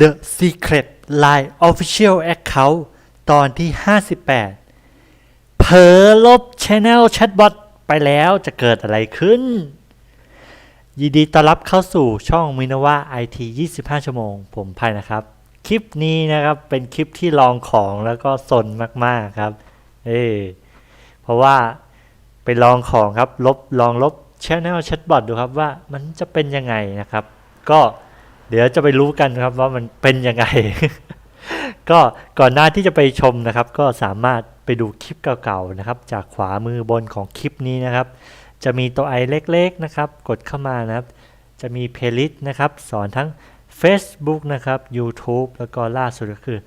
The Secret Line Official Account ตอนที่ 58 เผลอลบ Channel Chatbot ไปแล้วจะเกิดอะไรขึ้น ยินดีต้อนรับเข้าสู่ช่องมินว่า IT 25 ชั่วโมง ผมภัยนะครับ คลิปนี้นะครับเป็นคลิปที่ลองของแล้วก็สนมาก ๆ ครับ เออเพราะว่าไปลองของครับ ลบลองลบ Channel Chatbot ดูครับว่ามันจะเป็นยังไงนะครับ ก็ เดี๋ยวจะไปรู้กันครับว่ามันเป็นยังไง ก็ก่อนหน้าที่จะไปชมนะครับ ก็สามารถไปดูคลิปเก่าๆนะครับ จากขวามือบนของคลิปนี้นะครับ จะมีตัวไอเล็กๆนะครับ กดเข้ามานะครับ จะมีเพลย์ลิสต์นะครับ สอนทั้ง Facebook นะครับ YouTube แล้วก็ล่าสุดก็คือ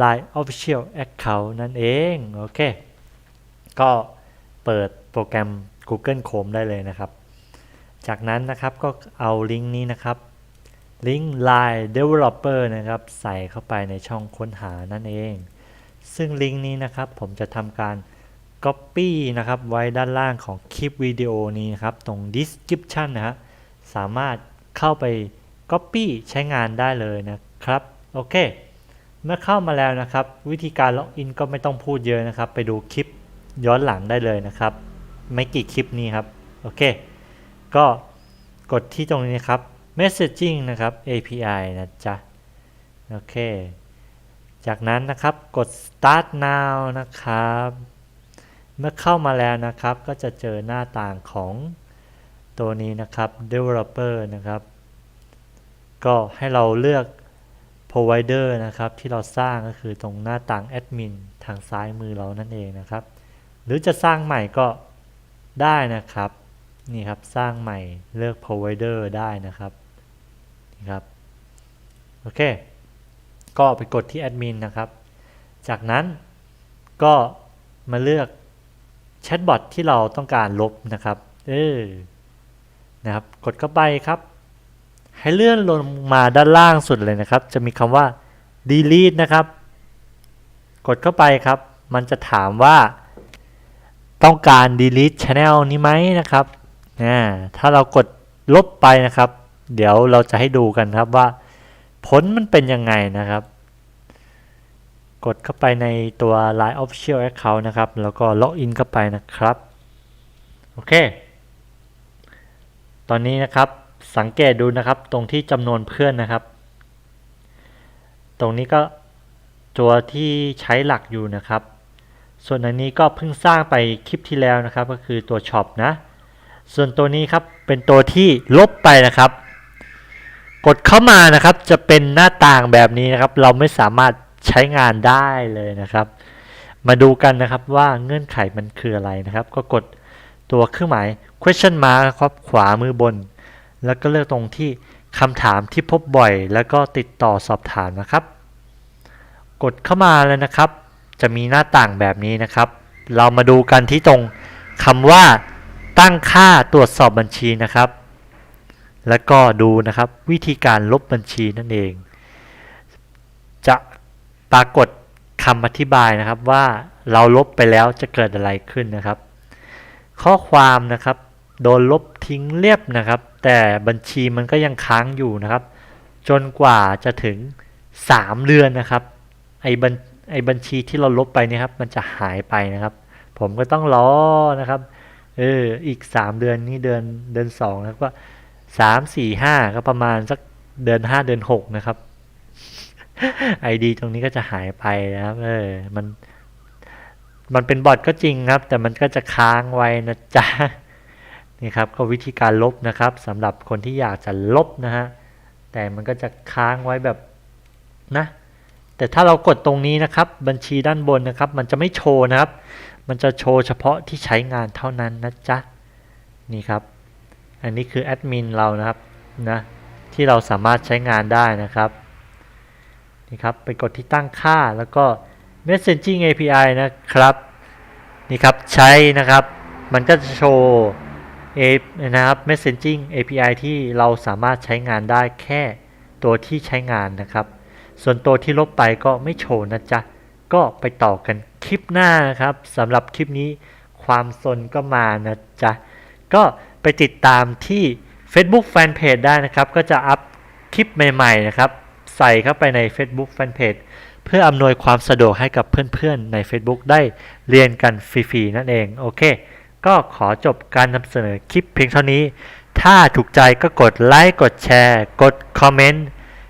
Line Official Account นั่นเอง โอเค ก็เปิดโปรแกรม Google Chrome ได้เลยนะครับ จากนั้นนะครับก็เอาลิงก์นี้นะครับ ลิงก์ Line Developer นะครับใส่เข้าไปในช่องค้นหานั่นเอง ซึ่งลิงก์นี้นะครับผมจะทำการ Copy นะครับไว้ด้านล่างของคลิปวิดีโอนี้นะครับ ตรง Description นะฮะสามารถเข้าไป Copy ใช้งานได้เลยนะครับ โอเค เมื่อเข้ามาแล้วนะครับ วิธีการล็อกอินก็ไม่ต้องพูดเยอะนะครับ ไปดูคลิปย้อนหลังได้เลยนะครับ ไม่กี่คลิปนี้ครับ โอเค ก็กดที่ตรงนี้นครับ messaging นะครับ API นะจ๊ะ โอเค จากนั้นนะครับกด start now นะครับ เมื่อเข้ามาแล้วนะครับ ก็จะเจอหน้าต่างของตัวนี้นะครับ developer นะครับ ก็ให้เราเลือก provider นะครับที่เราสร้างก็คือตรงหน้าต่าง admin ทางซ้ายมือเรานั่นเองนะครับ หรือจะสร้างใหม่ก็ได้นะครับ นี่ครับสร้างใหม่เลือก provider ได้นะครับนี่ครับโอเค ก็ไปกดที่ admin นะครับ จากนั้นก็มาเลือกแชทบอทที่เราต้องการลบนะครับเออนะครับ กดเข้าไปครับ ให้เลื่อนลงมาด้านล่างสุดเลยนะครับ จะมีคำว่า delete นะครับ กดเข้าไปครับ มันจะถามว่าต้องการ delete channel นี้ไหมนะครับ นะถ้าเรากดลบไปนะครับ เดี๋ยวเราจะให้ดูกันครับว่า ผลมันเป็นยังไงนะครับ กดเข้าไปในตัว Line Official Account นะครับ แล้วก็ล็อกอินเข้าไปนะครับ โอเค ตอนนี้นะครับสังเกตดูนะครับตรงที่จำนวนเพื่อนนะครับ ตรงนี้ก็ตัวที่ใช้หลักอยู่นะครับ ส่วนอันนี้ก็เพิ่งสร้างไปคลิปที่แล้วนะครับ ก็คือตัวช็อปนะ ส่วนตัวนี้ครับเป็นตัวที่ลบไปนะครับ กดเข้ามานะครับจะเป็นหน้าต่างแบบนี้นะครับ เราไม่สามารถใช้งานได้เลยนะครับ มาดูกันนะครับว่าเงื่อนไขมันคืออะไรนะครับ ก็กดตัวเครื่องหมาย question mark ครับขวามือบน แล้วก็เลือกตรงที่คำถามที่พบบ่อย แล้วก็ติดต่อสอบถามนะครับ กดเข้ามาเลยนะครับ จะมีหน้าต่างแบบนี้นะครับ เรามาดูกันที่ตรงคำว่า ตั้งค่าตรวจสอบบัญชีนะครับ แล้วก็ดูนะครับวิธีการลบบัญชีนั่นเอง จะปรากฏคำอธิบายนะครับว่าเราลบไปแล้วจะเกิดอะไรขึ้นนะครับ ข้อความนะครับ โดนลบทิ้งเรียบนะครับ แต่บัญชีมันก็ยังค้างอยู่นะครับ จนกว่าจะถึง 3 เดือนนะครับไอ้บัญไอ้บัญชีที่เราลบไปนี่ครับ มันจะหายไปนะครับ ผมก็ต้องรอนะครับ เออ อีก3เดือนนี้เดือนเดือน2แล้วก็สามสี่ห้าก็ประมาณสักเดือนห้าเดือนหกนะครับ ID ตรงนี้ก็จะหายไปนะครับ เออ มัน มันเป็นบอทก็จริงครับ แต่มันก็จะค้างไว้นะจ๊ะ นี่ครับ ก็วิธีการลบนะครับสำหรับคนที่อยากจะลบนะฮะ แต่มันก็จะค้างไว้แบบนะ แต่ถ้าเรากดตรงนี้นะครับ บัญชีด้านบนนะครับ มันจะไม่โชว์นะครับ มันจะโชว์เฉพาะที่ใช้งานเท่านั้นนะจ๊ะ นี่ครับ อันนี้คือแอดมินเรานะครับนะที่เราสามารถใช้งานได้นะครับนี่ครับไปกดที่ตั้งค่าแล้วก็ messaging API นะครับนี่ครับใช้นะครับ มันก็จะโชว์เอนะครับ messaging API ที่เราสามารถใช้งานได้แค่ตัวที่ใช้งานนะครับ ส่วนตัวที่ลบไปก็ไม่โชว์นะจ๊ะ ก็ไปต่อกันคลิปหน้านะครับสำหรับคลิปนี้ความสนก็มานะจ๊ะ ก็ไปติดตามที่ Facebook Fanpage ได้นะครับ ก็จะอัพคลิปใหม่ๆนะครับ ใส่เข้าไปใน Facebook Fanpage เพื่ออำนวยความสะดวกให้กับเพื่อนๆใน Facebook ได้เรียนกันฟรีๆนั่นเอง โอเค ก็ขอจบการนำเสนอคลิปเพียงเท่านี้ ถ้าถูกใจก็กดไลค์กดแชร์ กดคอมเมนต์